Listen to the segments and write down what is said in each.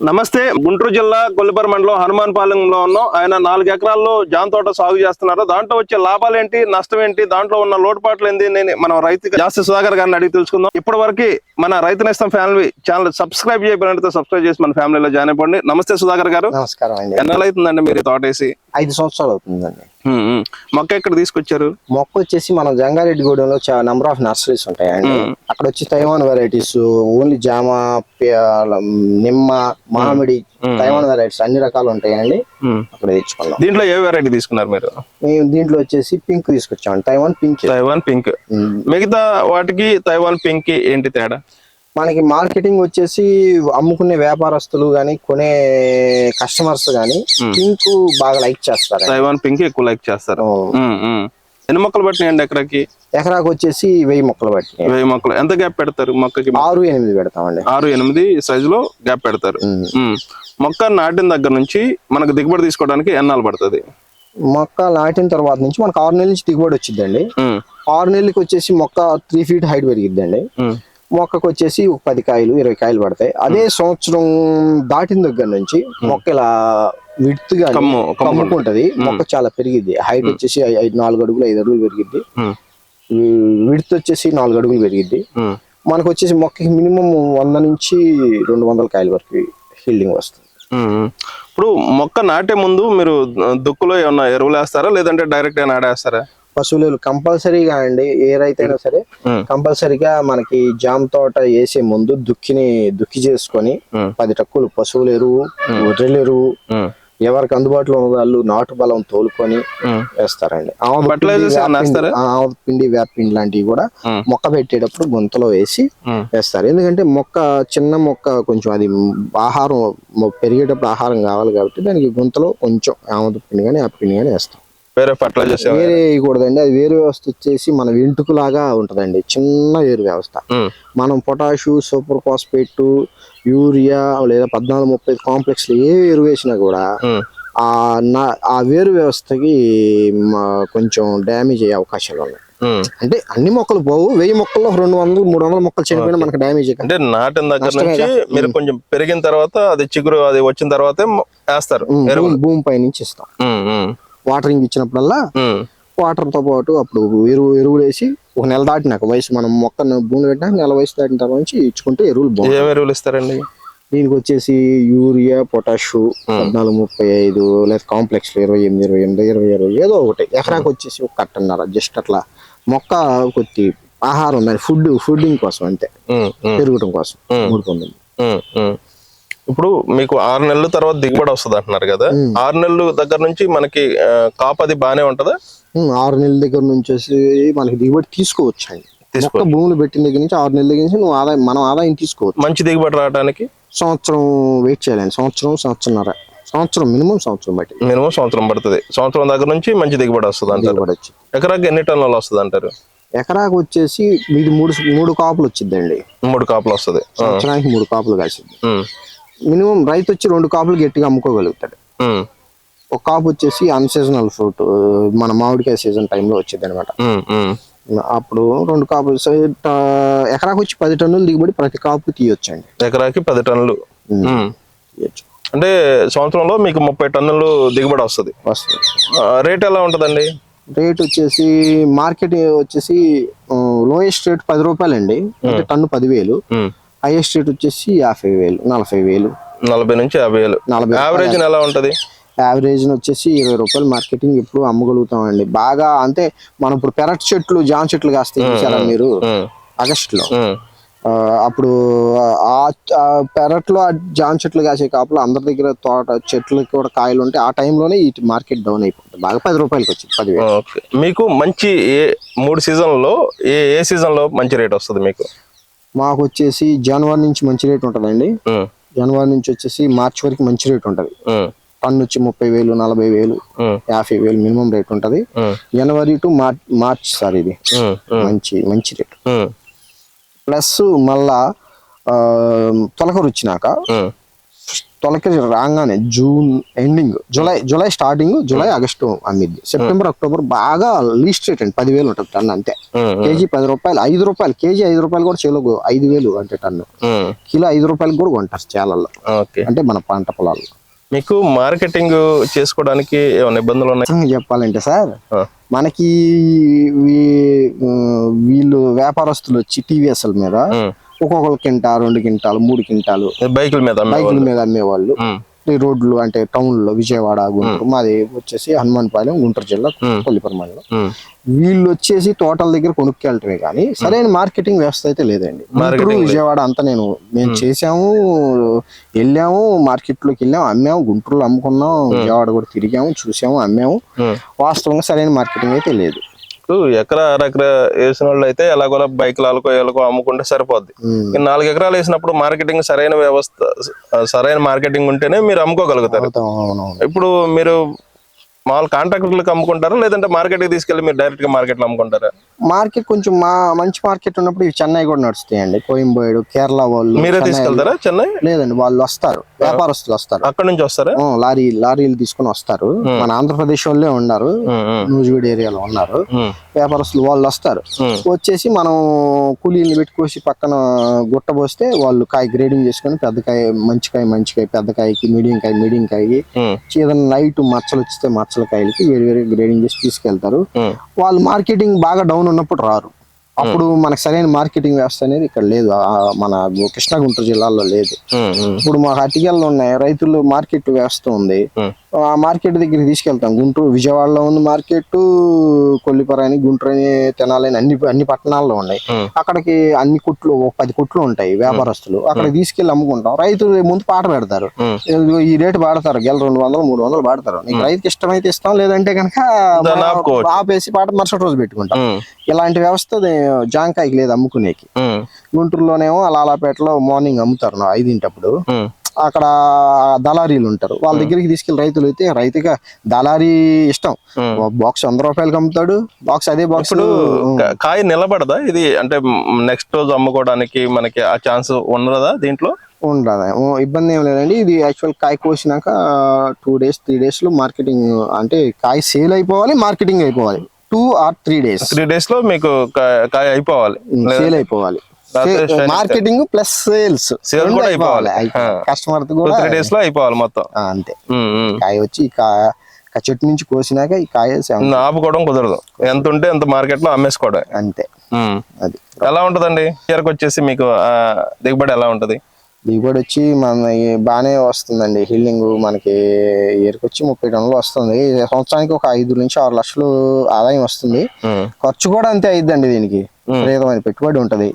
నమస్తే గుంటూరు జిల్లా కొల్లిపర మండలం హనుమాన్పాలెంలో ఉన్నాం. ఆయన నాలుగు ఎకరాల్లో జాన్ తోట సాగు చేస్తున్నారు. దాంట్లో వచ్చే లాభాలు ఏంటి నష్టం ఏంటి దాంట్లో ఉన్న లోటుపాట్లు ఏంటి నేను మన రైతు జాస్తి సుధాకర్ గారిని అడిగి తెలుసుకుందాం. ఇప్పటి వరకు మన Raithu Nestham family channel subscribe చేయబడితే సబ్స్క్రైబ్ చేసి మన ఫ్యామిలీలో జాయిన్ అయిపోండి. నమస్తే సుధాకర్ గారు. నమస్కారం అండి. ఎన్నాళ్ళు అవుతుందండి మీరు ఈ తోట వేసి? ఐదు సంవత్సరాలు అవుతుందండి. మొక్క ఎక్కడ తీసుకొచ్చారు? మొక్క వచ్చేసి మనం జంగారెడ్డిగూడెంలో నంబర్ ఆఫ్ నర్సరీస్ ఉంటాయండి. అక్కడ వచ్చి తైవాన్ వెరైటీస్ ఓన్లీ జామ నిమ్మ మామిడి తైవాన్ వెరైటీస్ అన్ని రకాలు ఉంటాయండి. అక్కడ తెచ్చుకున్నాం. దీంట్లో ఏ వెరైటీ తీసుకున్నారు మీరు? మేము దీంట్లో వచ్చేసి పింక్ తీసుకొచ్చాం తైవాన్ పింక్ తైవాన్ పింక్. మిగతా వాటికి తైవాన్ పింక్ ఏంటి తేడా? మనకి మార్కెటింగ్ వచ్చేసి అమ్ముకునే వ్యాపారస్తులు గాని కొనే కస్టమర్స్ గాని పింక్ బాగా లైక్ చేస్తారు తైవాన్ పింక్ ఎక్కువ లైక్ చేస్తారు. ఎన్ని మొక్కలు పట్టినాయండి ఎకరాకి? ఎకరాకు వచ్చేసి వెయ్యి మొక్కలు బట్టి వెయ్యి మొక్కలు. ఎంత గ్యాప్ పెడతారు మొక్కకి? ఆరు ఎనిమిది పెడతామండి. ఆరు ఎనిమిది సైజు లో గ్యాప్ పెడతారు. మొక్క నాటిన దగ్గర నుంచి మనకు దిగుబడి తీసుకోవడానికి ఎన్నాళ్ళు పడుతుంది? మొక్క నాటిన తర్వాత నుంచి మనకు ఆరు నెలల నుంచి దిగుబడి వచ్చిందండి ఆరు నెలలకి వచ్చేసి మొక్క త్రీ ఫీట్ హైట్ పెరిగిద్దండి. మొక్కకు వచ్చేసి ఒక పది కాయలు ఇరవై కాయలు పడతాయి. అదే సంవత్సరం దాటిన దగ్గర నుంచి మొక్క ఇలా విడుతుగా కమ్ము కమ్ము కమ్ముకుంటది. మొక్క చాలా పెరిగిద్ది. హైట్ వచ్చేసి నాలుగు అడుగులు ఐదు అడుగులు పెరిగిద్ది. ఉమ్, విడుతు వచ్చేసి నాలుగు అడుగులు పెరిగిద్ది. ఉమ్. మనకు వచ్చేసి మొక్కకి మినిమం వంద నుంచి రెండు వందల కాయల వరకు హీల్డింగ్ వస్తుంది. ఇప్పుడు మొక్క నాటే ముందు మీరు దుక్కులో ఏమన్నా ఎరువులు వేస్తారా లేదంటే డైరెక్ట్గా నాడేస్తారా పశువులు కంపల్సరీగా అండి ఏ రైతైనా సరే కంపల్సరీగా మనకి జామ తోట వేసే ముందు దుక్కిని దుక్కి చేసుకొని పది టక్కులు పశువుల ఎరువు గొర్రెల ఎరువు ఎవరికి అందుబాటులో ఉన్న వాళ్ళు నాటు బలం తోలుకొని. వేస్తారండి. Fertilizers పిండి, వేపపిండి, లాంటివి కూడా. మొక్క పెట్టేటప్పుడు గుంతలో వేసి వేస్తారు. ఎందుకంటే మొక్క చిన్న మొక్క కొంచెం అది ఆహారం పెరిగేటప్పుడు ఆహారం కావాలి కాబట్టి దానికి గుంతలో కొంచెం ఆముద పిండి కానీ ఆ పిండి కానీ వేస్తాం. వేరే ఫర్టిలైజర్స్ వేరే వేయకూడదండి. అది వేరు వ్యవస్థ వచ్చేసి మన వెంటుకులాగా ఉంటదండి. చిన్న వేరు వ్యవస్థ. మనం పొటాషు సూపర్ ఫాస్ఫేట్ యూరియా లేదా పద్నాలుగు ముప్పై కాంప్లెక్స్ ఏ ఎరువు వేసినా కూడా ఆ నా ఆ వేరు వ్యవస్థకి కొంచెం డ్యామేజ్ అయ్యే అవకాశాలు ఉన్నాయి. అంటే అన్ని మొక్కలు పోవు. వెయ్యి మొక్కల్లో రెండు వందలు మూడు వందల మొక్కలు చనిపోయినా మనకు డ్యామేజ్ అంటే నాటిన దగ్గర నుంచి. మీరు కొంచెం పెరిగిన తర్వాత అది చిగురు అది వచ్చిన తర్వాతే వేస్తారు. భూమి పై నుంచి ఇస్తాం. వాటరింగ్ ఇచ్చినప్పుడల్లా వాటర్తో పాటు అప్పుడు ఎరువు ఎరువులు వేసి ఒక నెల దాటినాక వయసు మనం మొక్కను భూమి పెట్టినాక నెల వయసు దాటిన తర్వాత నుంచి ఇచ్చుకుంటే ఎరువులు ఏం ఎరువులు ఇస్తారండి? దీనికి వచ్చేసి యూరియా పొటాషు పద్నాలుగు ముప్పై ఐదు లేదా కాంప్లెక్స్ ఇరవై ఎనిమిది ఇరవై ఎనిమిది ఇరవై ఇరవై ఏదో ఒకటి. ఎకరాకి వచ్చేసి ఒక కట్టన్నర జస్ట్ అట్లా మొక్క కొద్ది ఆహారం దాని ఫుడ్ ఫుడ్డింగ్ కోసం అంతే. పెరగటం కోసం మూడు పొందింది. ఇప్పుడు మీకు ఆరు నెలల తర్వాత దిగుబడి వస్తుంది అంటున్నారు కదా. ఆరు నెలల దగ్గర నుంచి మనకి ఆ, కాపు అది బానే ఉంటదా? ఆరు నెలల దగ్గర నుంచి మనకి దిగుబడి తీసుకోవచ్చు మొక్క భూములు పెట్టిన దగ్గర నుంచి ఆరు నెలల దగ్గర నుంచి నువ్వు ఆదాయం మనం ఆదాయం తీసుకోవచ్చు. మంచి దిగుబడి రావడానికి? సంవత్సరం వెయిట్ చేయాలండి సంవత్సరం సంవత్సరంన్నర. సంవత్సరం మినిమం సంవత్సరం బట్టి. మినిమం సంవత్సరం పడుతుంది. సంవత్సరం దగ్గర నుంచి మంచి దిగుబడి వస్తుంది అంటారు. ఎకరాకి ఎన్ని టన్నులు వస్తుంది అంటారు? ఎకరాకు వచ్చేసి ఇది మూడు మూడు కాపులు వచ్చిందండి మూడు కాపులు వస్తుంది. సంవత్సరానికి మూడు కాపులు కాసింది మినిమం రైతు వచ్చి రెండు కాపులు గట్టిగా అమ్ముకోగలుగుతాడు. ఒక కాపు వచ్చేసి అన్సీజనల్ ఫ్రూట్ మన మామిడికాయ సీజన్ టైంలో వచ్చింది అనమాట అప్పుడు రెండు కాపులు ఎకరాకు వచ్చి పది టన్నులు దిగుబడి ప్రతి కాపు తీయొచ్చండి. ఎకరాకి పది టన్నులు. తీయొచ్చు. అంటే సంవత్సరంలో మీకు ముప్పై టన్నులు దిగుబడి వస్తుంది. వస్తుంది. రేట్ ఎలా ఉంటదండి? రేట్ వచ్చేసి మార్కెట్ వచ్చేసి లోయెస్ట్ రేట్ పది రూపాయలండి. అంటే టన్ను పదివేలు. హైయెస్ట్ రేట్ వచ్చేసి యాభై వేలు నలభై వేలు. నలభై నుంచి యాభై వేలు. నలభై యావరేజ్ ఎలా ఉంటది? యావరేజ్ వచ్చేసి ఇరవై రూపాయలు మార్కెటింగ్ ఇప్పుడు అమ్మగలుగుతామండి. బాగా అంటే మనం ఇప్పుడు పెరట్ చెట్లు జామ చెట్లు కాస్తాయి చూసారా మీరు? ఉమ్. ఆగస్ట్లో ఉమ్. ఆ, అప్పుడు ఆ పెరట్లో ఆ జామ చెట్లు కాసే కాపులు అందరి దగ్గర తోట చెట్లకి కూడా కాయలు ఉంటే ఆ టైంలోనే ఈ మార్కెట్ డౌన్ అయిపోతుంది. బాగా పది రూపాయలకి వచ్చింది పదివేలు. ఓకే. మీకు మంచి ఏ మూడు సీజన్లో ఏ ఏ సీజన్లో మంచి రేట్ వస్తుంది మీకు? మాకు వచ్చేసి జనవరి నుంచి మంచి రేట్ ఉంటుందండి. జనవరి నుంచి వచ్చేసి మార్చి వరకు మంచి రేట్ ఉంటుంది. టన్ను వచ్చి ముప్పై వేలు నలభై వేలు. యాభై వేలు మినిమం రేట్ ఉంటుంది. జనవరి టు మార్చ్ మార్చ్ సార్ ఇది. మంచి మంచి రేట్. ప్లస్ మళ్ళా తొలకరు వచ్చినాక ఉమ్. తొలకరి రాగానే June ending July July starting July August అమ్మిద్ది September October బాగా లీస్ట్ రేట్ అండి పదివేలు ఉంటుంది టన్ అంతే. ఉమ్, కేజీ పది రూపాయలు ఐదు రూపాయలు కేజీ ఐదు రూపాయలు కూడా చేలో ఐదు వేలు అంటే టన్ను. కిలో ఐదు రూపాయలు కూడా కొంటారు చేలల్లో. అంటే మన పంట పొలాల్లో. మీకు మార్కెటింగ్ చేసుకోవడానికి ఏమైనా ఇబ్బందులు ఉన్నాయి? చెప్పాలంటే సార్ మనకి వీళ్ళు వ్యాపారస్తులు వచ్చి టీవీఎస్ల మీద. ఒక్కొక్కరు కింటా రెండు కింటాలు మూడు కింటాలు. బైకుల మీద బైకుల. మీద అమ్మేవాళ్ళు ఈ రోడ్లు అంటే టౌన్లో విజయవాడ గుంటూరు మాది వచ్చేసి హనుమాన్పాలెం గుంటూరు జిల్లా కొల్లిపురం మండలం. వీళ్ళు వచ్చేసి తోటల దగ్గర కొనుక్కెళ్ళటమే కానీ సరైన మార్కెటింగ్ వ్యవస్థ అయితే లేదండి. గుంటూరు. విజయవాడ అంతా నేను మేము చేసాము వెళ్ళాము మార్కెట్లోకి వెళ్ళాము అమ్మాము గుంటూరులో అమ్ముకున్నాం విజయవాడ కూడా తిరిగాము చూసాము అమ్మాము. వాస్తవంగా సరైన మార్కెటింగ్ అయితే లేదు. ఇప్పుడు ఎకరా అరెకరా వేసిన వాళ్ళు అయితే ఎలాగోలా బైకులు అలకో ఎలాగో అమ్ముకుంటే సరిపోద్ది. నాలుగు ఎకరాలు వేసినప్పుడు మార్కెటింగ్ సరైన వ్యవస్థ సరైన మార్కెటింగ్ ఉంటేనే మీరు అమ్ముకోగలుగుతారు. ఇప్పుడు మీరు మామూలు కాంట్రాక్టర్లకు అమ్ముకుంటారా? లేదంటే మార్కెట్కి తీసుకెళ్ళి మీరు డైరెక్ట్గా మార్కెట్లో అమ్ముకుంటారా? మార్కెట్ కొంచెం మా మంచి మార్కెట్ ఉన్నప్పుడు ఇవి చెన్నై కూడా నడుస్తాయండి. కోయంబేడు కేరళ వాళ్ళు మీరే తీసుకెళ్తారా చెన్నై? లేదండి వాళ్ళు వస్తారు. వ్యాపారస్తులు వస్తారు. అక్కడ నుంచి వస్తారా? లారీ లారీలు తీసుకుని వస్తారు. మన ఆంధ్రప్రదేశ్ వాళ్ళే ఉన్నారు. నూజివీడు ఏరియాలో ఉన్నారు. వ్యాపారస్తులు వాళ్ళు వస్తారు. వచ్చేసి మనం కూలీలు పెట్టుకోసి పక్కన గుట్ట పోస్తే వాళ్ళు కాయ గ్రేడింగ్ చేసుకొని పెద్ద కాయ మంచి కాయ మంచి కాయ పెద్ద కాయకి మీడియం కాయ మీడియం కాయకి ఏదైనా నైట్ మచ్చలు వచ్చితే మచ్చల కాయలకి వేడి వేడి గ్రేడింగ్ చేసి తీసుకెళ్తారు. వాళ్ళు మార్కెటింగ్ బాగా డౌన్ ఉన్నప్పుడు రారు. అప్పుడు మనకు సరైన మార్కెటింగ్ వ్యవస్థ అనేది ఇక్కడ లేదు. మన కృష్ణా గుంటూరు జిల్లాలో లేదు. ఇప్పుడు మాకు అటికెళ్ళు ఉన్నాయి. రైతులు మార్కెట్ వ్యవస్థ ఉంది. ఆ మార్కెట్ దగ్గరికి తీసుకెళ్తాం. గుంటూరు విజయవాడలో ఉంది మార్కెట్ కొల్లిపరని గుంటూరు అని తెనాలి అని అన్ని అన్ని పట్టణాల్లో ఉన్నాయి. అక్కడికి అన్ని కుట్లు పది కుట్లు ఉంటాయి వ్యాపారస్తులు. అక్కడికి తీసుకెళ్ళి అమ్ముకుంటాం. రైతులు ముందు పాట పెడతారు. ఈ రేటు పాడతారు గెల రెండు వందలు మూడు వందలు పాడతారు నీకు రైతుకి ఇష్టమైతే ఇస్తాం లేదంటే కనుక. ఆపేసి పాట మరుసటి రోజు పెట్టుకుంటాం. ఇలాంటి వ్యవస్థ జాంకాయకి లేదు అమ్ముకునేకి. గుంటూరులోనేమో లాలాపేటలో మార్నింగ్ అమ్ముతారు ఐదింటప్పుడు. అక్కడ దళారీలు ఉంటారు. వాళ్ళ దగ్గరికి తీసుకెళ్ళి రైతులు అయితే రైతుగా దళారీ ఇష్టం. బాక్స్ వంద రూపాయలకి అమ్ముతాడు బాక్స్ అదే బాక్స్. కాయ నిలబడదా? ఇది అంటే నెక్స్ట్ రోజు అమ్ముకోవడానికి మనకి ఆ ఛాన్స్ ఉన్నదా దీంట్లో? ఉండదు? ఇబ్బంది ఏం లేదండి. ఇది యాక్చువల్ కాయ కోసినాక టూ డేస్ త్రీ డేస్లో మార్కెటింగ్ అంటే కాయ సేల్ అయిపోవాలి మార్కెటింగ్ అయిపోవాలి. Two or three days three డేస్లో మీకు కాయ అయిపోవాలి. సేల్ అయిపోవాలి. మార్కెటింగ్ ప్లస్ సేల్స్ కూడా అయిపోవాలి. కస్టమర్ టూ కూడా త్రీ డేస్లో అయిపోవాలి మొత్తం. అంతే. కాయ వచ్చి చెట్టు నుంచి కోసినాక ఈ కాయ ఆపుకోవడం కుదరదు. ఎంత ఉంటే ఎంత మార్కెట్లో అమ్మేసుకోవడం అంతే. అది. ఎలా ఉంటదండి? ఇయర్కి వచ్చేసి మీకు దిగుబడి ఎలా ఉంటది? దిగుబడి వచ్చి మన బాగానే వస్తుందండి. హీలింగ్ మనకి ఇయర్కి వచ్చి ముప్పై టన్నులు వస్తుంది. సంవత్సరానికి ఒక ఐదు నుంచి ఆరు లక్షలు ఆదాయం వస్తుంది. ఖర్చు కూడా అంతే అయిద్దండి దీనికి. విపరీతమైన పెట్టుబడి ఉంటది.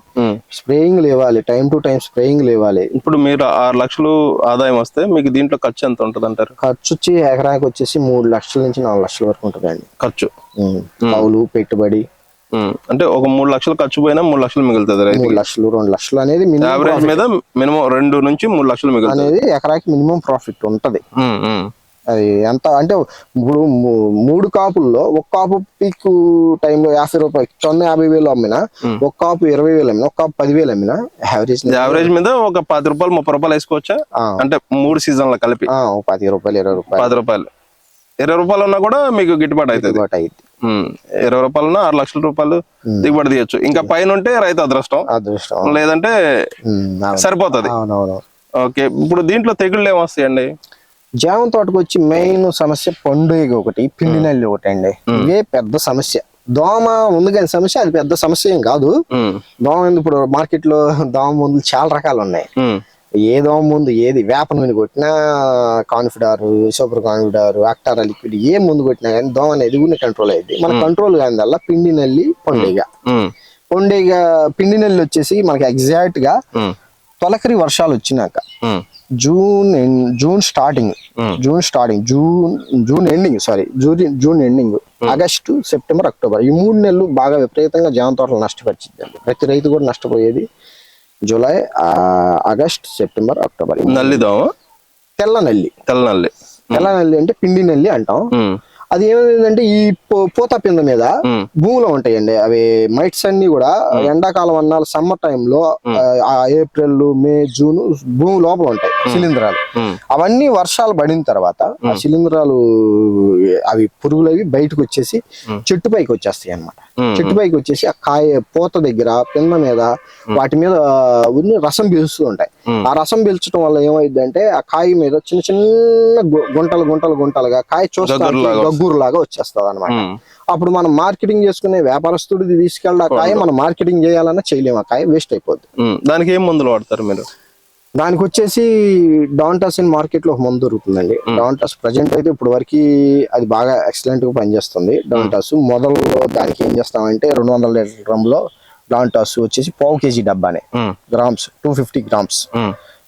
స్ప్రేయింగ్ లేవాలి టైం టు టైం స్ప్రేయింగ్ లేవాలి. ఇప్పుడు మీరు ఆరు లక్షలు ఆదాయం వస్తే మీకు దీంట్లో ఖర్చు ఎంత ఉంటది అంటారు? ఖర్చు వచ్చి ఎకరానికి వచ్చేసి మూడు లక్షల నుంచి నాలుగు లక్షల వరకు ఉంటుందండి. ఖర్చు. కౌలు పెట్టుబడి. అంటే ఒక మూడు లక్షలు ఖర్చు పోయినా మూడు లక్షలు మిగులుతుంది మూడు లక్షలు రెండు లక్షలు అనేది యావరేజ్ మీద మినిమం రెండు నుంచి మూడు లక్షలు మిగులుతుంది. అనేది ఎకరాకి మినిమం ప్రాఫిట్ ఉంటది. అది ఎంత అంటే ఇప్పుడు మూడు కాపుల్లో ఒక కాపు పీక్ టైంలో యాభై రూపాయలు టన్ను యాభై వేలు అమ్మినా ఒక కాపు ఇరవై వేలు అమ్మినా ఒక కాపు పదివేలు అమ్మినా యావరేజ్ యావరేజ్ మీద ఒక పది రూపాయలు ముప్పై రూపాయలు వేసుకోవచ్చా. అంటే మూడు సీజన్లు కలిపి. పది రూపాయలు ఇరవై రూపాయలు. పది రూపాయలు. ఇరవై రూపాయలు ఉన్నా కూడా మీకు గిట్టుబాటు అవుతుంది. ఇరవై రూపాయలు ఆరు లక్షల రూపాయలు దిగుబడి తీయొచ్చు. ఇంకా పైన ఉంటే రైతు అదృష్టం. అదృష్టం. లేదంటే. సరిపోతుంది. ఓకే. ఇప్పుడు దీంట్లో తెగుళ్ళు ఏమొస్తాయండి జామ తోటకు వచ్చి మెయిన్ సమస్య పండుగ ఒకటి పిండి నల్లి ఒకటి అండి. ఇవే పెద్ద సమస్య. దోమ ఉంది కానీ సమస్య అది పెద్ద సమస్య ఏం కాదు. దోమ ఇప్పుడు మార్కెట్లో దోమ మందులు చాలా రకాలు ఉన్నాయి. ఏ దోమ ముందు ఏది వేప నూనె కొట్టినా Confidor super Confidor Actara liquid ఏ ముందు కొట్టినా కానీ దోమ అనేది కూడా కంట్రోల్ అయ్యింది. మన కంట్రోల్ కాని పిండి నల్లి పండుగ. పండుగ పిండి నల్లి వచ్చేసి మనకి ఎగ్జాక్ట్గా తొలకరి వర్షాలు వచ్చినాక June June starting. June starting. June June ending sorry. June June ending. August September October. ఈ మూడు నెలలు బాగా విపరీతంగా జామ తోటలు నష్టపరిచిందండి ప్రతి రైతు కూడా నష్టపోయేది జూలై ఆగస్ట్ సెప్టెంబర్ అక్టోబర్. ఈ మూడు- నల్లి దోమ తెల్ల నల్లి. తెల్ల నల్లి. తెల్ల నల్లి అంటే పిండి నల్లి అంటాం. అది ఏమైందంటే ఈ పూత పింద మీద భూమిలో ఉంటాయండి. అవి మైట్స్ అన్ని కూడా ఎండాకాలం అన్నాలు సమ్మర్ టైంలో ఆ ఏప్రిల్ మే జూన్ భూమి లోపల ఉంటాయి శిలీంధ్రాలు. ఉమ్, అవన్నీ వర్షాలు పడిన తర్వాత ఆ శిలీంధ్రాలు అవి పురుగులు అవి బయటకు వచ్చేసి చెట్టు పైకి వచ్చేస్తాయి అన్నమాట. ఉమ్, చెట్టు పైకి వచ్చేసి ఆ కాయ పూత దగ్గర పింద మీద వాటి మీద ఉన్ని రసం పీలుస్తూ ఉంటాయి. ఆ రసం పీల్చడం వల్ల ఏమైంది అంటే ఆ కాయ మీద చిన్న చిన్న గుంటలు గుంటలు గుంటలుగా కాయ చూస్తే గగ్గురు లాగా వచ్చేస్తుంది అనమాట అప్పుడు మనం మార్కెటింగ్ చేసుకునే వ్యాపారస్తుడిది తీసుకెళ్ళి ఆ కాయ మనం మార్కెటింగ్ చేయాలన్నా చేయలేము. ఆ కాయ వేస్ట్ అయిపోద్ది. దానికి ఏం మందులు వాడతారు మీరు? దానికి వచ్చేసి డాంటాస్ ఇన్ మార్కెట్లో ఒక మందు దొరుకుతుందండి. డాంటాస్ ప్రజెంట్ అయితే ఇప్పుడు వరకు అది బాగా ఎక్సలెంట్గా పనిచేస్తుంది. డాంటాస్ మొదల్లో దానికి ఏం చేస్తామంటే రెండు వందల లీటర్ డ్రమ్లో డాంటాస్ వచ్చేసి పావు KG డబ్బానే. Grams two fifty grams.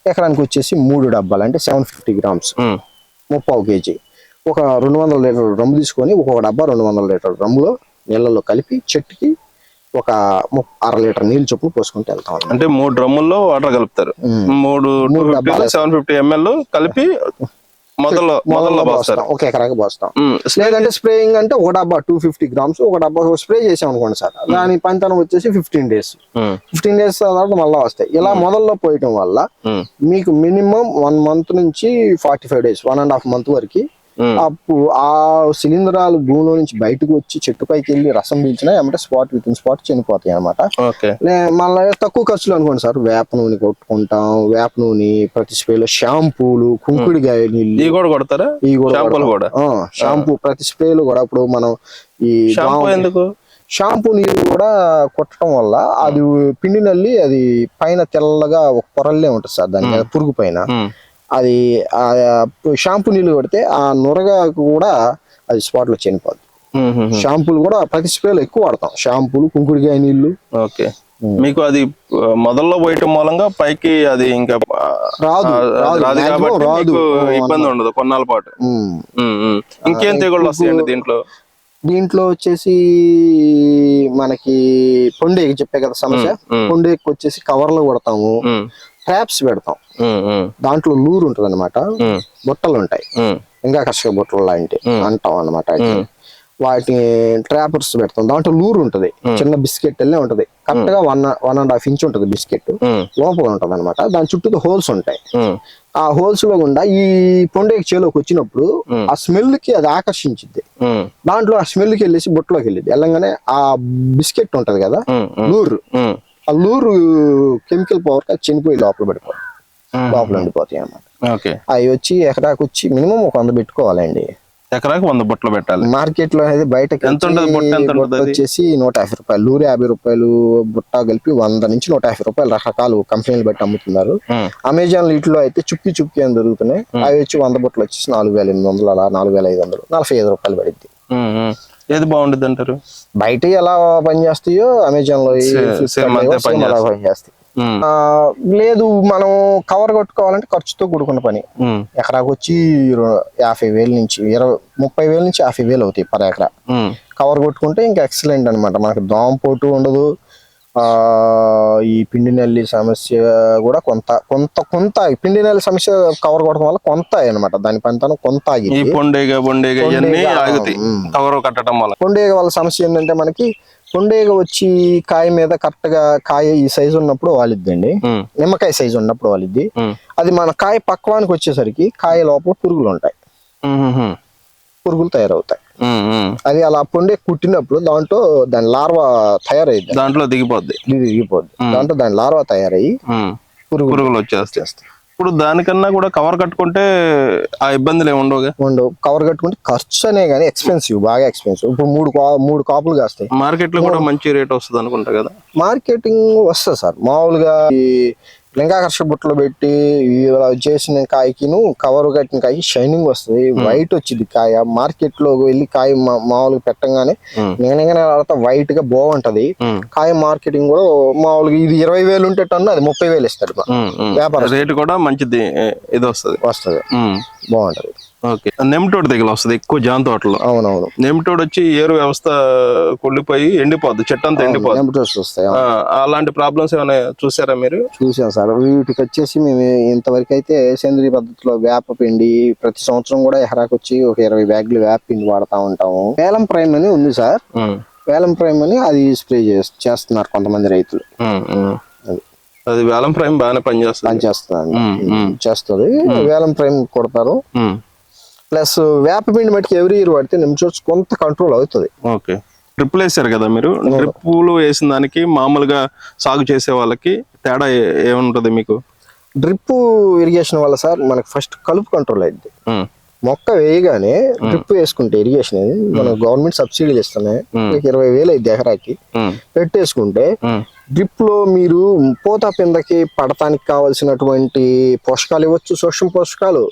ఎకరానికి వచ్చేసి మూడు డబ్బాలు అంటే సెవెన్ ఫిఫ్టీ గ్రామ్స్. ముప్పావు కేజీ. ఒక రెండు వందల లీటర్ డ్రమ్ తీసుకొని ఒక్కొక్క డబ్బా రెండు వందల లీటర్ డ్రమ్లో నీళ్ళలో కలిపి చెట్టుకి ఒక అర లీటర్ నీళ్ళు చొప్పున పోసుకుంటూ వెళ్తాం. అంటే మూడు డ్రమ్ముల్లో వాటర్ కలుపుతారు. మూడు సెవెన్ ఫిఫ్టీ ఎంఎల్ కలిపి మొదల్లో పోస్తారు. ఒక ఎకరాకి పోస్తాం. లేదంటే స్ప్రేయింగ్ అంటే ఒక డబ్బా టూ ఫిఫ్టీ గ్రామ్స్ ఒక డబ్బా స్ప్రే చేసాం అనుకోండి సార్. దాని పనితనం వచ్చేసి ఫిఫ్టీన్ డేస్. ఫిఫ్టీన్ డేస్ తర్వాత మళ్ళీ వస్తాయి. ఇలా మొదల్లో పోయటం వల్ల మీకు మినిమం వన్ మంత్ నుంచి forty five days one and half month వరకు అప్పుడు ఆ శిలీంధ్రాలు భూమిలో నుంచి బయటకు వచ్చి చెట్టు పైకి వెళ్ళి రసం పీల్చినా ఏమంటే స్పాట్ విత్ ఇన్ స్పాట్ చనిపోతాయి అనమాట మళ్ళీ తక్కువ ఖర్చులు అనుకోండి సార్. వేప నూనె కొట్టుకుంటాం వేప నూనె ప్రతి స్ప్రేలో షాంపూలు కుంకుడికాయ నీళ్ళు. కూడా కొడతారా? ఇవి కూడా షాంపూ ప్రతి స్ప్రేలు కూడా? ఇప్పుడు మనం ఈ ఎందుకు? షాంపూ నీళ్ళు కూడా కొట్టడం వల్ల అది పిండి నల్లి అది పైన తెల్లగా ఒక పొరల్లే ఉంటుంది సార్. దాని మీద పురుగు పైన. అది షాంపూ నీళ్ళు కొడితే ఆ నురగ కూడా అది స్పాట్లో చనిపోద్ది. షాంపూలు కూడా ప్రతి స్ప్రేలో ఎక్కువ వాడతాం. షాంపూలు కుంకుడికాయ నీళ్ళు. ఓకే. మీకు అది మొదల్లో పోయటం మూలంగా పైకి అది ఇంకా రాదు, రాదు, రాదు కాబట్టి. మీకు ఇబ్బంది ఉండదు కొన్నాళ్ళ పాటు. ఇంకేం తెగుళ్ళు వస్తాయండి దీంట్లో? దీంట్లో వచ్చేసి మనకి పొండేకి చెప్పే కదా సమస్య. పొండేకి వచ్చేసి కవర్లు కొడతాము. ట్రాప్స్ పెడతాం. దాంట్లో లూరు ఉంటుంది అనమాట బుట్టలు ఉంటాయి. ఇంకా కర్షక బుట్టలు లాంటి అంటాం అనమాట వాటిని ట్రాపర్స్ పెడతాం. దాంట్లో లూరు ఉంటది. చిన్న బిస్కెట్ వెళ్ళే ఉంటది. కరెక్ట్గా one one and half inch ఉంటది బిస్కెట్. లోపల ఉంటది అనమాట దాని చుట్టూ హోల్స్ ఉంటాయి. ఆ హోల్స్లో గుండా ఈ పొండేకి చేలోకి వచ్చినప్పుడు ఆ స్మెల్కి అది ఆకర్షించింది దాంట్లో ఆ స్మెల్కి వెళ్ళేసి బుట్టలోకి వెళ్ళింది వెళ్ళంగానే ఆ బిస్కెట్ ఉంటది కదా లూరు ఉమ్, ఆ లూరు కెమికల్ పవర్ అది చనిపోయి లోపల ఉమ్. లోపల ఉండిపోతాయి అన్నమాట. ఓకే. అవి వచ్చి ఎకరాకు వచ్చి మినిమం ఒక వంద పెట్టుకోవాలండి. ఎకరాకి వంద బుట్టలు పెట్టాలి. మార్కెట్లో అనేది ఎంత అది? వచ్చేసి నూట యాభై రూపాయలు. నూరు యాభై రూపాయలు బుట్ట కలిపి వంద నుంచి నూట యాభై రూపాయలు రకరకాలు కంపెనీలు బట్టి అమ్ముతున్నారు. అమెజాన్ వీటిలో అయితే చుక్కి చుక్కి అని దొరుకుతున్నాయి. అవి వచ్చి వంద బుట్టలు వచ్చేసి నాలుగు వేల ఎనిమిది వందలు అలా నాలుగు వేల ఐదు వందలు నలభై ఐదు రూపాయలు పడింది. ఏది బాగుంటుంది అంటారు బయట ఎలా పనిచేస్తాయో అమెజాన్లో పనిచేస్తాయి లేదు మనం కవర్ కొట్టుకోవాలంటే ఖర్చుతో కూడుకున్న పని. ఎకరాకు వచ్చి యాభై వేల నుంచి ఇరవై ముప్పై వేల నుంచి యాభై వేలు అవుతాయి పర్ ఎకరా. కవర్ కొట్టుకుంటే ఇంకా ఎక్సలెంట్ అనమాట మనకి దోమ పోటు ఉండదు. ఈ పిండి నల్లి సమస్య కూడా కొంత కొంత కొంత పిండి నల్లి సమస్య కవర్ కొట్టడం వల్ల కొంత అనమాట దాని పనితనం కొంత పొండేగా పొండేగా. కవర్ కట్టడం వల్ల. కొండేగ వాళ్ళ సమస్య ఏంటంటే మనకి కొండేగ వచ్చి కాయ మీద కరెక్ట్గా కాయ ఈ సైజు ఉన్నప్పుడు వాలిద్దండి. నిమ్మకాయ సైజు ఉన్నప్పుడు వాలిద్ది. అది మన కాయ పక్వానికి వచ్చేసరికి కాయ లోపల పురుగులు ఉంటాయి పురుగులు తయారవుతాయి. అది అలా పొండే కుట్టినప్పుడు దాంట్లో దాని లార్వా తయారైద్ది దాంట్లో దిగిపోద్ది. దిగిపోద్ది. దాంట్లో దాని లార్వా తయారయ్యి పురుగులు వచ్చేస్తాయి. ఇప్పుడు దానికన్నా కూడా కవర్ కట్టుకుంటే ఆ ఇబ్బందులు ఏమి ఉండవుగా? ఉండవు. కవర్ కట్టుకుంటే ఖర్చు అనే కానీ ఎక్స్పెన్సివ్ బాగా ఎక్స్పెన్సివ్ ఇప్పుడు మూడు మూడు కాపులు కాస్తాయి. మార్కెట్లో కూడా మంచి రేట్ వస్తుంది అనుకుంటా కదా? మార్కెటింగ్ వస్తుంది సార్. మామూలుగా ఈ లింగాకర్ష బుట్టలు పెట్టి ఇలా చేసిన కాయకిను కవర్ కట్టిన కాయకి షైనింగ్ వస్తుంది. వైట్ వచ్చింది కాయ. మార్కెట్లో వెళ్ళి కాయ మామూలుగా పెట్టంగానే. నిగనగానే వైట్గా బాగుంటది కాయ మార్కెటింగ్ కూడా మామూలుగా ఇది ఇరవై వేలు ఉంటే టన్ను అది ముప్పై వేలు ఇస్తాడు. వ్యాపారం రేట్ కూడా మంచిది ఇది వస్తుంది. వస్తుంది. బాగుంటది. ఓకే. నెమ్టోడ్ తెగులు వస్తుంది ఎక్కువ జాన్ తోటలో. అవునవును. నెమ్టోడ్ వచ్చి ఏరు వ్యవస్థ కుళ్ళిపోయి ఎండిపోద్ది చెట్టు అంతా ఎండిపోద్ది. అలాంటి ప్రాబ్లమ్స్ ఏమైనా చూసారా మీరు? చూసాను సార్. సార్. వీటికి వచ్చేసి మేము ఇంతవరకు అయితే సేంద్రియ పద్ధతిలో వేప పిండి ప్రతి సంవత్సరం కూడా ఎకరాకి వచ్చి ఒక ఇరవై బ్యాగులు వేప పిండి వాడుతూ ఉంటాము. వేలం ప్రైమ్ అని ఉంది సార్. వేలం ప్రైమ్ అని అది స్ప్రే చేస్తున్నారు కొంతమంది రైతులు. అది. అది వేలం ప్రైమ్ బాగానే పనిచేస్తుంది. పని చేస్తుంది. వేలం ప్రైమ్ కొడతారు. ప్లస్ వేప పిండి మట్టుకు ఎవరి ఇయర్ పడితే నిమిషం కొంత కంట్రోల్ అవుతుంది. ఓకే. డ్రిప్పులు వేసారు కదా మీరు? డ్రిప్పులు వేసిన దానికి మామూలుగా సాగు చేసే వాళ్ళకి తేడా ఏముంటది మీకు? డ్రిప్ ఇరిగేషన్ వల్ల సార్ మనకి ఫస్ట్ కలుపు కంట్రోల్ అయింది మొక్క వేయగానే డ్రిప్ వేసుకుంటే ఇరిగేషన్ అది మన గవర్నమెంట్ సబ్సిడీలు ఇస్తున్నాయి ఇరవై వేలు అయింది ఎకరాకి. పెట్టేసుకుంటే డ్రిప్లో మీరు పూత పిందకి పడటానికి కావాల్సినటువంటి పోషకాలు ఇవ్వచ్చు సూక్ష్మ పోషకాలు.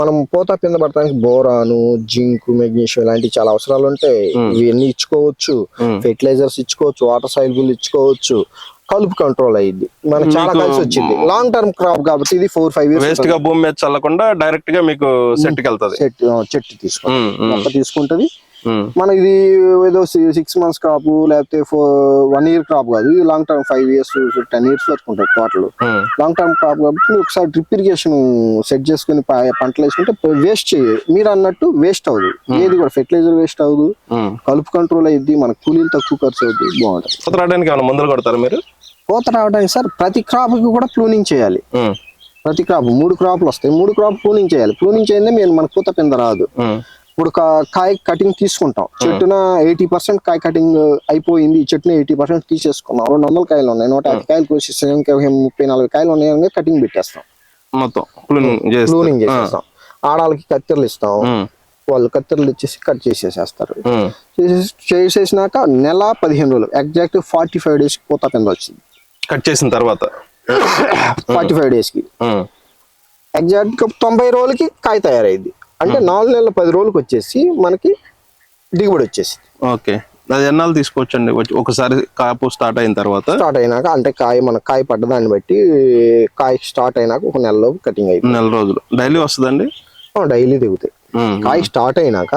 మనం పూత పింద పడటానికి బోరాను జింక్ మెగ్నీషియం ఇలాంటి చాలా అవసరాలు ఉంటాయి. ఇవన్నీ ఇచ్చుకోవచ్చు. ఫెర్టిలైజర్స్ ఇచ్చుకోవచ్చు వాటర్ సైకిల్ ఇచ్చుకోవచ్చు. కలుపు కంట్రోల్ అయ్యింది. మనకు చాలా కలిసి వచ్చింది. లాంగ్ టర్మ్ క్రాప్ కాబట్టి ఇది ఫోర్ ఫైవ్ ఇయర్స్ వేస్ట్గా భూమి మీద చల్లకుండా డైరెక్ట్గా మీకు సెట్కి వెళ్తది. చెట్టు చెట్టు తీసుకుంటుంది. తీసుకుంటది మన ఇది ఏదో సిక్స్ మంత్స్ క్రాప్ లేకపోతే ఫోర్ వన్ ఇయర్ క్రాప్ కాదు. ఇది long term five years ten years వరకు ఉంటుంది టోటల్ లాంగ్ టర్మ్ క్రాప్ కాబట్టి మీరు ఒకసారి డ్రిప్ ఇరిగేషన్ సెట్ చేసుకుని పంటలు వేసుకుంటే వేస్ట్ చేయదు మీరు అన్నట్టు వేస్ట్ అవ్వదు. ఏది కూడా ఫెర్టిలైజర్ వేస్ట్ అవ్వదు. కలుపు కంట్రోల్ అయ్యిద్ది మన కూలీలు తక్కువ ఖర్చు అవుతుంది బాగుంటుంది. రావడానికి ఏమైనా మందులు కొడతారు మీరు? కోత రావడానికి సార్ ప్రతి crop కి కూడా ప్రూనింగ్ చేయాలి. ప్రతి క్రాప్ మూడు క్రాప్లు వస్తాయి. మూడు క్రాప్ ప్రూనింగ్ చేయాలి. ప్రూనింగ్ చేయందే మీరు మన పూత పింద రాదు. ఇప్పుడు కాయ కటింగ్ తీసుకుంటాం. చెట్టున ఎయిటీ పర్సెంట్ కాయ కటింగ్ అయిపోయింది. ఈ చెట్టుని ఎయిటీ పర్సెంట్ తీసేసుకున్నాం. రెండు వందల కాయలు ఉన్నాయి. నూట యాభై కాయలు కోసేస్తాం ఇంకా ముప్పై నలభై కాయలు ఉన్నాయి కటింగ్ పెట్టేస్తాం. మొత్తం క్లూనింగ్ చేసేస్తాం. ఆడాలకి కత్తెరలు ఇస్తాం. వాళ్ళు కత్తెరలు ఇచ్చేసి కట్ చేసేసేస్తారు. చేసేసినాక నెల పదిహేను రోజులు. ఎగ్జాక్ట్ ఫార్టీ ఫైవ్ డేస్ పూత కింద వచ్చింది. కట్ చేసిన తర్వాత. ఫార్టీ ఫైవ్ డేస్కి ఉమ్, ఎగ్జాక్ట్గా తొంభై రోజులకి కాయ తయారైంది. అంటే నాలుగు నెలల పది రోజులకి వచ్చేసి మనకి దిగుబడి వచ్చేసి ఓకే. అది ఎన్నాళ్ళు తీసుకోవచ్చండి? వచ్చి- ఒకసారి కాపు స్టార్ట్ అయిన తర్వాత. స్టార్ట్ అయినాక అంటే కాయ మన కాయ పడ్డదాన్ని బట్టి కాయ స్టార్ట్ అయినాక ఒక నెలలోపు కటింగ్ అయిపోయింది. నెల రోజులు. డైలీ వస్తుందండి? డైలీ దిగుతాయి. కాయ స్టార్ట్ అయినాక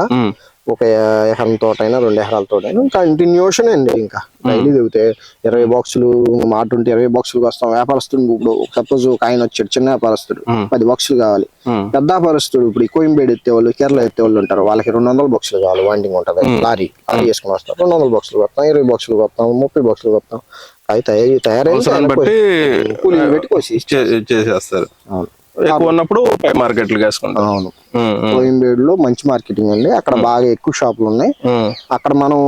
ఒక ఎకరం తోటైనా రెండు ఎకరాల తోటైనా కంటిన్యూషన్ అండి ఇంకా. డైలీ దిగుతాయి ఇరవై బాక్సులు మాట ఉంటే ఇరవై బాక్సులు వస్తాం వ్యాపారస్తుడు ఇప్పుడు సపోజ్ ఒక ఆయన వచ్చాడు చిన్న వ్యాపారస్తుడు. పది బాక్సులు కావాలి. పెద్ద వ్యాపారస్తుడు ఇప్పుడు కోయంబేడు ఎత్తే వాళ్ళు కేరళ ఎత్తే వాళ్ళు ఉంటారు. వాళ్ళకి రెండు వందల బాక్సులు కావాలి వాండింగ్ ఉంటుంది. లారీ లారీ వేసుకుని వస్తారు రెండు వందల బాక్సులు కొడతాం ఇరవై బాక్సులు కొడతాం ముప్పై బాక్సులు కొడతాం. అవి తయారు తయారైన పెట్టి కోసి చేసేస్తారు. అవును. ఎక్కువ ఉన్నప్పుడు పై మార్కెట్లు వేసుకుంటారు అవును. ఉమ్, కోయంబేడులో మంచి మార్కెటింగ్ అండి. అక్కడ బాగా ఎక్కువ షాపులు ఉన్నాయి. అక్కడ మనం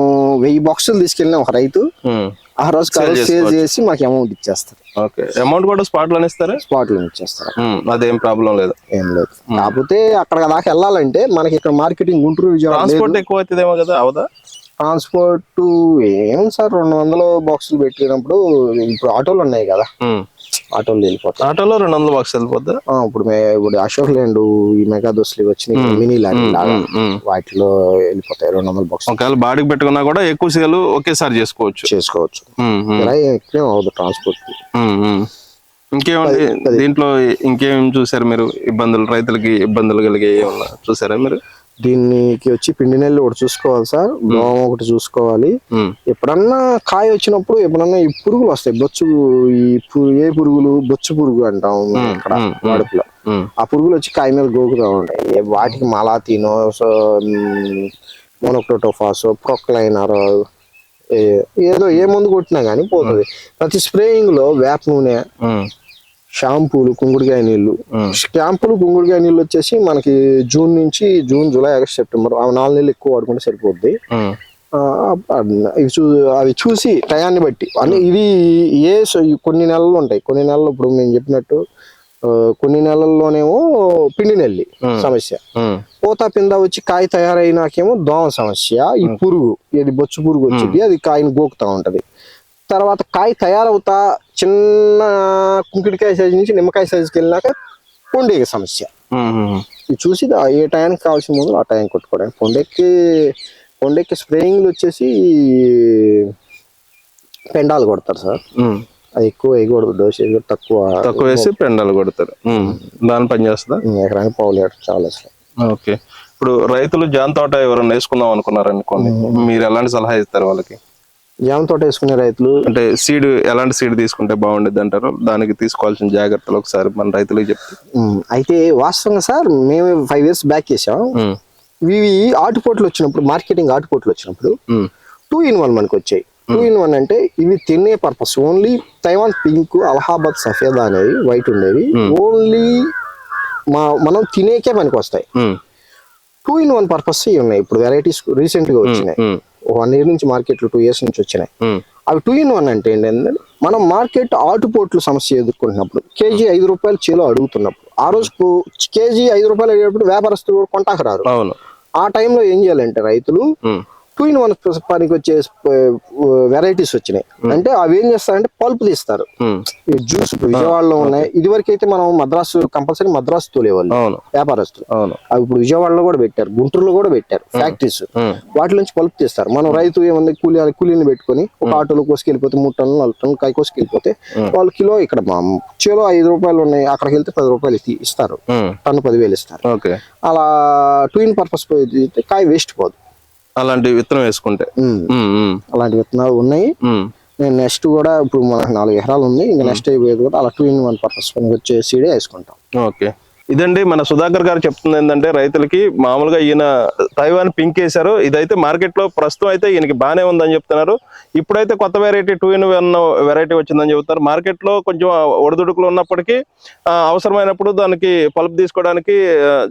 వెయ్యి బాక్సులు తీసుకెళ్ళిన ఒక రైతు. ఆ రోజు సేల్ చేసి మాకు అమౌంట్ ఇచ్చేస్తారు. ఓకే. అమౌంట్ కూడా స్పాట్లోనే ఇస్తారా? స్పాట్లో ఇచ్చేస్తారు అదేం ప్రాబ్లం లేదు. ఏం లేదు. కాకపోతే అక్కడ దాకా వెళ్ళాలంటే మనకి ఇక్కడ మార్కెటింగ్ గుంటూరు విజయవాడ. ట్రాన్స్పోర్ట్ ఎక్కువ అవుతుందేమో కదా అవదా? ట్రాన్స్పోర్ట్ ఏం సార్ రెండు వందల బాక్సులు పెట్టినప్పుడు ఇప్పుడు ఆటోలు ఉన్నాయి కదా. ఆటోలు వెళ్ళిపోతాయి. ఆటోలో రెండు వందల బాక్స్ వెళ్ళిపోద్దా? ఇప్పుడు ఇప్పుడు అశోక్ ల్యాండ్ ఈ మెగా దోస్తులు ఇవి వచ్చినాయి మినీ లాగా. ఉమ్. వాటిలో వెళ్ళిపోతాయి రెండు వందల బాక్స్ ఒకవేళ బాడీకి పెట్టుకున్నా కూడా ఎక్కువ సేలు ఒకేసారి చేసుకోవచ్చు. చేసుకోవచ్చు. ఎక్కువ అవ్వదు ట్రాన్స్పోర్ట్. ఇంకేమండి దీంట్లో ఇంకేం చూసారు మీరు? ఇబ్బందులు రైతులకి ఇబ్బందులు కలిగే ఏమన్నా చూసారా మీరు? దీనికి వచ్చి పిండి నెల్లు ఒకటి చూసుకోవాలి సార్. దోమ ఒకటి చూసుకోవాలి. ఎప్పుడన్నా కాయ వచ్చినప్పుడు ఎప్పుడన్నా ఈ పురుగులు వస్తాయి. బొచ్చు ఈ ఏ పురుగులు? బొచ్చు పురుగు అంటాం ఇక్కడ వాడుపులో ఆ పురుగులు వచ్చి కాయ మీద గోకుతూ ఉంటాయి. వాటికి మలాతీనో సో మోనోక్రోటోఫాస్ ప్రొక్లైనర్ ఏదో ఏ మందు కొట్టినా కానీ పోతుంది. ప్రతి స్ప్రేయింగ్లో వేప నూనె షాంపూలు కుంగుడికాయ నీళ్ళు. షాంపూలు కుంగుడికాయ నీళ్ళు వచ్చేసి మనకి జూన్ నుంచి జూన్ జూలై ఆగస్ట్ సెప్టెంబర్ ఆ నాలుగు నెలలు ఎక్కువ వాడుకుంటే సరిపోద్ది. ఇవి చూ అవి చూసి టయాన్ని బట్టి. అన్ని ఇది ఏ కొన్ని నెలలు ఉంటాయి. కొన్ని నెలలు ఇప్పుడు మేము చెప్పినట్టు కొన్ని నెలల్లోనేమో పిండి నెల్లి సమస్య. పూత పింద వచ్చి కాయ తయారైనాకేమో దోమ సమస్య. ఈ పురుగు ఇది బొచ్చు పురుగు వచ్చింది అది కాయని గోకుతా ఉంటది. తర్వాత కాయ తయారవుతా చిన్న కుంకిడికాయ సైజు నుంచి నిమ్మకాయ సైజుకి వెళ్ళినాక పొండేగ సమస్య. చూసి ఏ టైంకి కావాల్సిన ముందు ఆ టైం కొట్టుకోవడం. పొండెక్కి పొండెక్కి స్ప్రేయింగ్లు వచ్చేసి పెండాలు కొడతారు సార్. అది ఎక్కువ వేయకూడదు డోసేజ్ తక్కువ తక్కువ వేసి పెండాలు కొడతారు. దాని పని చేస్తుందా? ఎకరానికి పావు లీటర్ చాలా అసలు. ఓకే. ఇప్పుడు రైతులు జాన్ తోట ఎవరైనా వేసుకుందాం అనుకున్నారు అనుకోండి మీరు ఎలాంటి సలహా ఇస్తారు వాళ్ళకి? జామ తోట వేసుకునే రైతులు అంటే సీడ్ ఎలాంటి సీడ్ తీసుకుంటే బాగుండేది అంటారు? దానికి తీసుకోవాల్సిన జాగ్రత్తలు ఒకసారి మన రైతులకు చెప్తే. అయితే వాస్తవంగా సార్ మేము ఫైవ్ ఇయర్స్ బ్యాక్ చేసాం. ఇవి ఆటుపోట్లు వచ్చినప్పుడు మార్కెటింగ్ ఆటుపోట్లు వచ్చినప్పుడు టూ ఇన్ వన్ మనకి వచ్చాయి. టూ ఇన్ వన్ అంటే ఇవి తినే purpose only Taiwan pink Allahabad Safeda అనేవి వైట్ ఉండేవి. ఓన్లీ మా మనం తినేకే మనకి వస్తాయి. టూ ఇన్ వన్ పర్పస్ ఉన్నాయి. ఇప్పుడు వెరైటీస్ రీసెంట్గా వచ్చినాయి. వన్ ఇయర్ నుంచి మార్కెట్లో టూ ఇయర్స్ నుంచి వచ్చినాయి. అవి టూ ఇన్ వన్ అంటే ఏంటంటే మనం మార్కెట్ ఆటుపోట్లు సమస్య ఎదుర్కొంటున్నప్పుడు కేజీ ఐదు రూపాయలు చేలో అడుగుతున్నప్పుడు ఆ రోజు కేజీ ఐదు రూపాయలు అడిగేటప్పుడు వ్యాపారస్తులు కూడా కొంటాకు అవును. ఆ టైంలో ఏం చేయాలంటే రైతులు టూ ఇన్ వన్ పనికి వచ్చే వెరైటీస్ వచ్చినాయి. అంటే అవి ఏం చేస్తారంటే పల్ప్ తీస్తారు జ్యూస్ విజయవాడలో ఉన్నాయి. ఇది వరకు అయితే మనం మద్రాసు కంపల్సరీ మద్రాసు తోలేవాళ్ళు వ్యాపారస్తులు. అవును. అవి ఇప్పుడు విజయవాడలో కూడా పెట్టారు గుంటూరులో కూడా పెట్టారు ఫ్యాక్టరీస్. వాటి నుంచి పలుపు తీస్తారు. మనం రైతు ఏముంది కూలీ కూలీని పెట్టుకొని ఒక ఆటోలో కోసుకెళ్ళిపోతే మూడు టన్నులు నాలుగు టన్నులు కాయ కోసుకెళ్ళిపోతే వాళ్ళు కిలో ఇక్కడ కిలో ఐదు రూపాయలు ఉన్నాయి అక్కడికి వెళ్తే పది రూపాయలు ఇస్తారు. టన్ను పదివేలు ఇస్తారు. ఓకే. అలా టూ ఇన్ పర్పస్ కాయ వేస్ట్ పోదు. అలాంటి విత్తనం వేసుకుంటే. అలాంటి విత్తనాలు ఉన్నాయి. నేను నెక్స్ట్ కూడా ఇప్పుడు మనకు నాలుగు ఎకరాలు ఉంది. ఇంకా నెక్స్ట్ అయిపోయేది కూడా అలా టూ ఇన్ వన్ పర్పస్ వచ్చే సీడే వేసుకుంటాం. ఓకే. ఇదండి మన సుధాకర్ గారు చెప్తుంది ఏంటంటే రైతులకి మామూలుగా ఈయన తైవాన్ పింక్ వేశారు. ఇదైతే మార్కెట్లో ప్రస్తుతం అయితే ఈయనకి బాగానే ఉందని చెప్తున్నారు. ఇప్పుడైతే కొత్త variety two in one variety వచ్చిందని చెబుతారు మార్కెట్లో కొంచెం ఒడిదుడుకులు ఉన్నప్పటికీ అవసరమైనప్పుడు దానికి పలుపు తీసుకోవడానికి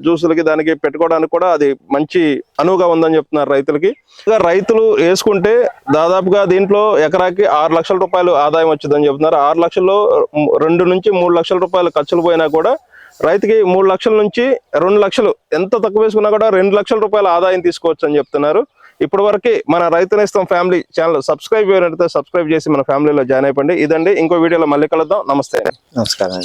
జ్యూసులకి దానికి పెట్టుకోవడానికి కూడా అది మంచి అనువుగా ఉందని చెప్తున్నారు రైతులకి. ఇంకా రైతులు వేసుకుంటే దాదాపుగా దీంట్లో ఎకరాకి ఆరు లక్షల రూపాయలు ఆదాయం వచ్చిందని చెప్తున్నారు ఆరు లక్షల్లో రెండు నుంచి మూడు లక్షల రూపాయలు ఖర్చులు పోయినా కూడా రైతుకి మూడు లక్షల నుంచి రెండు లక్షలు ఎంత తక్కువ వేసుకున్నా కూడా రెండు లక్షల రూపాయల ఆదాయం తీసుకోవచ్చు అని చెప్తున్నారు. ఇప్పటి వరకు మన Raithu Nestham family channel subscribe చేయనట్లయితే subscribe చేసి మన ఫ్యామిలీలో జాయిన్ అయిపోండి. ఇదండి. ఇంకో వీడియోలో మళ్ళీ కలుద్దాం. నమస్తే. నమస్కారం